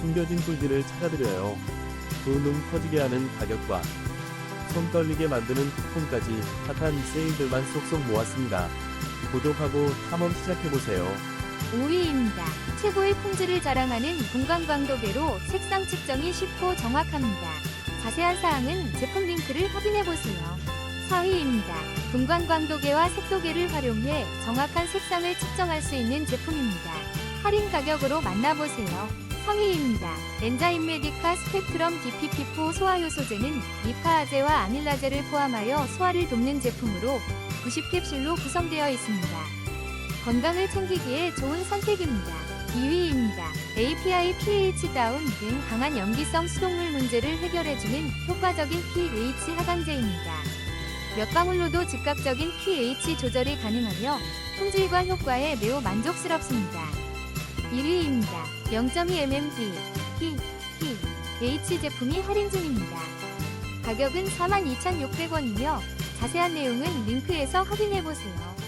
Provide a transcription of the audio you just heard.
숨겨진 꿀들을 찾아드려요. 두눈 터지게 하는 가격과 손 떨리게 만드는 쿠폰까지 핫한 세일들만 쏙쏙 모았습니다. 구독하고 탐험 시작해보세요. 5위입니다. 최고의 품질을 자랑하는 분광광도계로 색상 측정이 쉽고 정확합니다. 자세한 사항은 제품 링크를 확인해보세요. 4위입니다. 분광광도계와 색도계를 활용해 정확한 색상을 측정할 수 있는 제품입니다. 할인 가격으로 만나보세요. 3위입니다. 엔자임 메디카 스펙트럼 DPP4 소화효 소제는 리파아제와 아밀라제를 포함하여 소화를 돕는 제품으로 90캡슐로 구성되어 있습니다. 건강을 챙기기에 좋은 선택입니다. 2위입니다. API pH 다운 등 강한 염기성 수돗물 문제를 해결해주는 효과적인 pH 하강제입니다. 몇 방울로도 즉각적인 pH 조절이 가능하며 품질과 효과에 매우 만족스럽습니다. 1위입니다. 0.2 mmp p H 제품이 할인 중입니다. 가격은 42,600원이며 자세한 내용은 링크에서 확인해보세요.